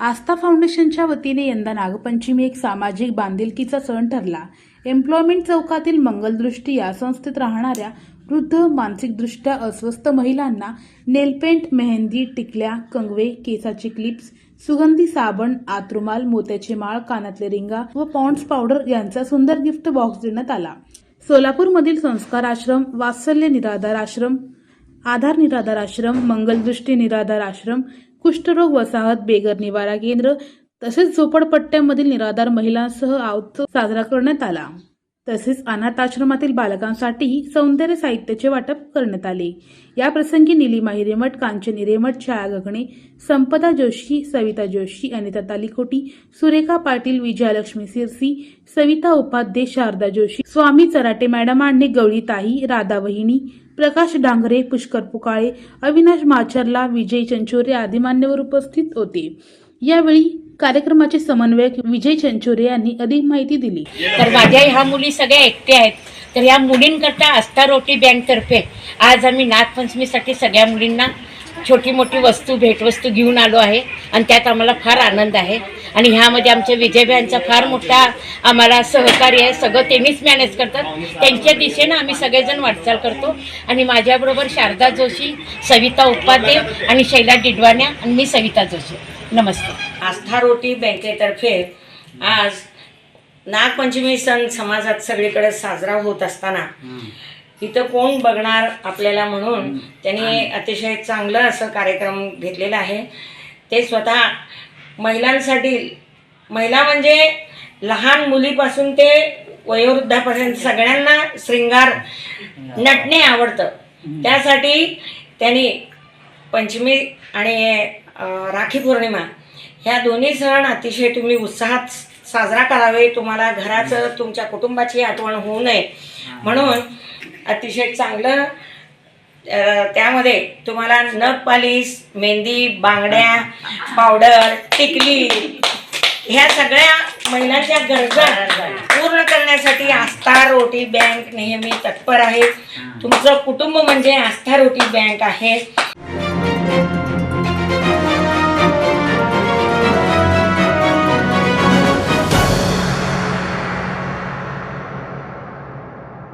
आस्था फाउंडेशनच्या वतीने यंदा नागपंचमी एक सामाजिक बांधिलकीचा सण ठरला. एम्प्लॉयमेंट चौकातील मंगलदृष्टी या संस्थेत राहणाऱ्या वृद्ध मानसिकदृष्ट्या अस्वस्थ महिलांना नेलपेंट मेहंदी टिकल्या कंगवे केसाचे क्लिप्स सुगंधी साबण आतरुमाल मोत्याचे माळ कानातले रिंगा व पॉन्ड्स पावडर यांचा सुंदर गिफ्ट बॉक्स देण्यात आला. सोलापूरमधील संस्कार आश्रम वात्सल्य निराधार आश्रम आधार निराधार आश्रम मंगलदृष्टी निराधार आश्रम कुष्ठरोग वसाहत बेगर निवारा केंद्र तसेच झोपडपट्ट्यामधील निराधार महिलांसह हा साजरा करण्यात आला. तसेच अनाथ आश्रमातील बालकांसाठी सौंदर्य साहित्याचे वाटप करण्यात आले. या प्रसंगी निलिमा हिरेमठ कांचनी रेमठ छाया गगणे संपदा जोशी सविता जोशी अनिता तालिकोटी सुरेखा पाटील विजयालक्ष्मी सिरसी सविता उपाध्ये शारदा जोशी स्वामी चराटे मॅडम आणि गवळी ताई राधा वहिनी प्रकाश डांगरे पुष्कर पुकाळे अविनाश माचरला विजय चंचोरे आदी मान्यवर उपस्थित होते. यावेळी कार्यक्रमाचे समन्वयक विजय चंचोरे यांनी अधिक माहिती दिली. तर माझ्या ह्या मुली सगळ्या एकट्या आहेत. तर या मुलींकरता आस्था रोटी बँकतर्फे आज आम्ही नागपंचमीसाठी सगळ्या मुलींना छोटी मोठी वस्तू भेटवस्तू घेऊन आलो आहे आणि त्यात आम्हाला फार आनंद आहे. आणि ह्यामध्ये आमच्या विजयबाईंचा फार मोठा आम्हाला सहकार्य आहे. सगळं त्यांनीच मॅनेज करतात. त्यांच्या दिशेनं आम्ही सगळेजण वाटचाल करतो. आणि माझ्याबरोबर शारदा जोशी सविता उपाध्ये आणि शैला डिडवाण्या आणि मी सविता जोशी. नमस्ते आस्था रोटी बँकेतर्फे आज नागपंचमी सण समाजात सगळीकडे साजरा होत असताना इथं कोण बघणार आपल्याला म्हणून त्यांनी अतिशय चांगलं असं कार्यक्रम घेतलेला आहे. ते स्वतः महिलांसाठी महिला म्हणजे लहान मुलीपासून ते वयोवृद्धापर्यंत सगळ्यांना श्रृंगार नटणे आवडतं. त्यासाठी त्यांनी पंचमी आणि राखी पौर्णिमा ह्या दोन्ही सण अतिशय तुम्ही उत्साहात साजरा करावे. तुम्हाला घराचं तुमच्या कुटुंबाची आठवण होऊ नये. म्हणून अतिशय चांगलं त्यामध्ये तुम्हाला नख पालिश मेहंदी बांगड्या पावडर टिकली ह्या सगळ्या महिलांच्या गरजा पूर्ण करण्यासाठी आस्था रोटी बँक नेहमी तत्पर आहे. तुमचं कुटुंब म्हणजे आस्था रोटी बँक आहे.